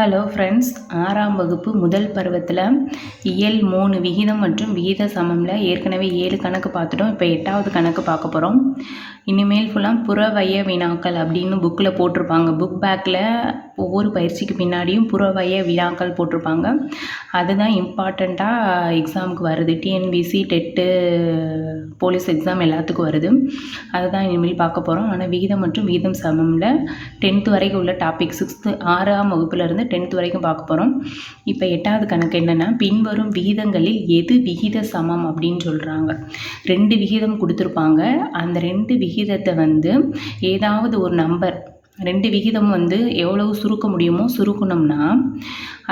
Hello friends ஆறாம் வகுப்பு முதல் பருவத்தில் இயல் மூணு விகிதம் மற்றும் விகித சமமில் ஏற்கனவே ஏழு கணக்கு பார்த்துட்டோம். இப்போ எட்டாவது கணக்கு பார்க்க போகிறோம் இனிமேல் ஃபுல்லாக புறவய வினாக்கள் அப்படின்னு புக்கில் போட்டிருப்பாங்க. புக் பேக்கில் ஒவ்வொரு பயிற்சிக்கு பின்னாடியும் புறவய வினாக்கள் போட்டிருப்பாங்க. அதுதான் இம்பார்ட்டண்ட்டாக எக்ஸாமுக்கு வருது. டிஎன்பிசி டெட்டு போலீஸ் எக்ஸாம் எல்லாத்துக்கும் வருது. அதுதான் இனிமேல் பார்க்க போகிறோம் ஆனால் விகிதம் மற்றும் விகிதம் சமமில் டென்த்து வரைக்கும் உள்ள டாபிக் சிக்ஸ்த்து ஆறாம் வகுப்புலேருந்து இருந்து டென்த் வரைக்கும் பார்க்க போகிறோம் இப்போ எட்டாவது கணக்கு என்னென்னா பின்வரும் விகிதங்களில் எது விகித சமம் அப்படின்னு சொல்கிறாங்க ரெண்டு விகிதம் கொடுத்துருப்பாங்க. அந்த ரெண்டு விகிதத்தை வந்து ஏதாவது ஒரு நம்பர் ரெண்டு விகிதம் வந்து எவ்வளவு சுருக்க முடியுமோ சுருக்கணும்னா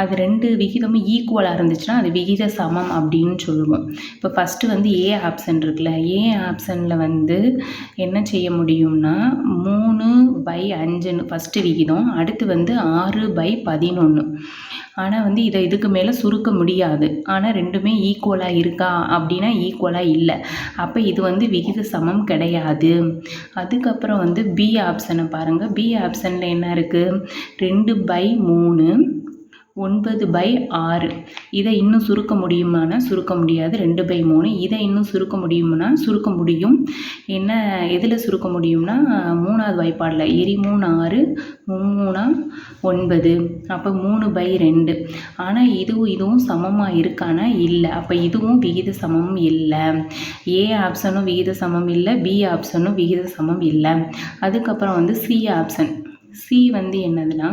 அது ரெண்டு விகிதமும் ஈக்குவலாக இருந்துச்சுன்னா அது விகித சமம் அப்படின்னு சொல்லுவோம். இப்போ ஃபஸ்ட்டு வந்து ஏ ஆப்ஷன் இருக்குல்ல ஏ ஆப்ஷனில் வந்து என்ன செய்ய முடியும்னா மூணு பை அஞ்சுன்னு ஃபஸ்ட்டு விகிதம் அடுத்து வந்து ஆறு பை பதினொன்று ஆனால் வந்து இதை இதுக்கு மேலே சுருக்க முடியாது. ஆனால் ரெண்டுமே ஈக்குவலாக இருக்கா அப்படின்னா ஈக்குவலாக இல்லை. அப்போ இது வந்து விகித சமம் கிடையாது. அதுக்கப்புறம் வந்து பி ஆப்ஷனை பாருங்கள் பி ஆப்ஷனில் என்ன இருக்குது ரெண்டு பை மூணு. ஒன்பது பை ஆறு. இதை இன்னும் சுருக்க முடியுமானா? சுருக்க முடியாது. ரெண்டு பை மூணு. இதை இன்னும் சுருக்க முடியும்னா? சுருக்க முடியும். என்ன எதில் சுருக்க முடியும்னா மூணாவது வாய்ப்பாடில். எரி மூணு ஆறு மும்மூணா ஒன்பது. அப்போ மூணு பை ரெண்டு. ஆனால் இதுவும் இதுவும் சமமாக இருக்கானா இல்லை. அப்போ இதுவும் விகித சமம் இல்லை. ஏ ஆப்ஷனும் விகித சமம் இல்லை. பி ஆப்ஷனும் விகித சமம் இல்லை. அதுக்கப்புறம் வந்து சி ஆப்ஷன். சி வந்து என்னதுன்னா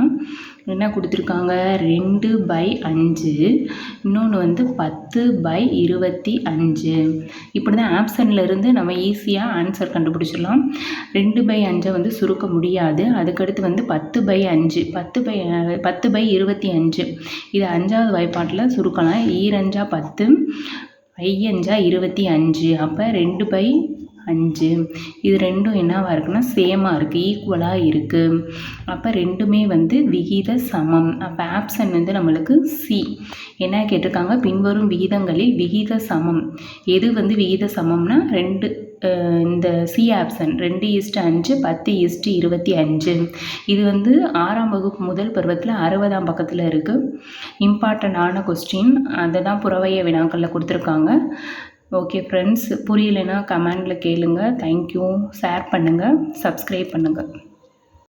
என்ன கொடுத்துருக்காங்க? ரெண்டு பை அஞ்சு. இன்னொன்று வந்து பத்து பை இருபத்தி அஞ்சு. இப்படி தான் ஆப்ஷன்லேருந்து நம்ம ஈஸியாக ஆன்சர் கண்டுபிடிச்சிடலாம். ரெண்டு பை அஞ்சை வந்து சுருக்க முடியாது. அதுக்கடுத்து வந்து பத்து பை அஞ்சு. பத்து பை பத்து பை இருபத்தி அஞ்சு. இது அஞ்சாவது வாய்ப்பாட்டில் சுருக்கலாம். ஈரஞ்சா பத்து ஐயஞ்சா இருபத்தி அஞ்சு. அப்போ ரெண்டு பை அஞ்சு. இது ரெண்டும் என்னவாக இருக்குன்னா சேமாக இருக்குது ஈக்குவலாக இருக்குது அப்போ ரெண்டுமே வந்து விகித சமம். அப்போ ஆப்ஷன் வந்து நம்மளுக்கு சி என்ன கேட்டிருக்காங்க? பின்வரும் விகிதங்களில் விகித சமம். எது வந்து விகித சமம்னா ரெண்டு இந்த சி ஆப்ஷன் ரெண்டு இஸ்ட் அஞ்சு பத்து ஈஸ்ட்டு இருபத்தி அஞ்சு. இது வந்து ஆறாம் வகுப்பு முதல் பருவத்தில் அறுபதாம் பக்கத்தில் இருக்குது இம்பார்ட்டண்ட்டான கொஸ்டின் அதை தான் புறவைய வினாக்களில் கொடுத்துருக்காங்க. ஓகே ஃப்ரெண்ட்ஸ் புரியலைன்னா கமெண்டில் கேளுங்கள் தேங்க்யூ ஷேர் பண்ணுங்கள் சப்ஸ்கிரைப் பண்ணுங்கள்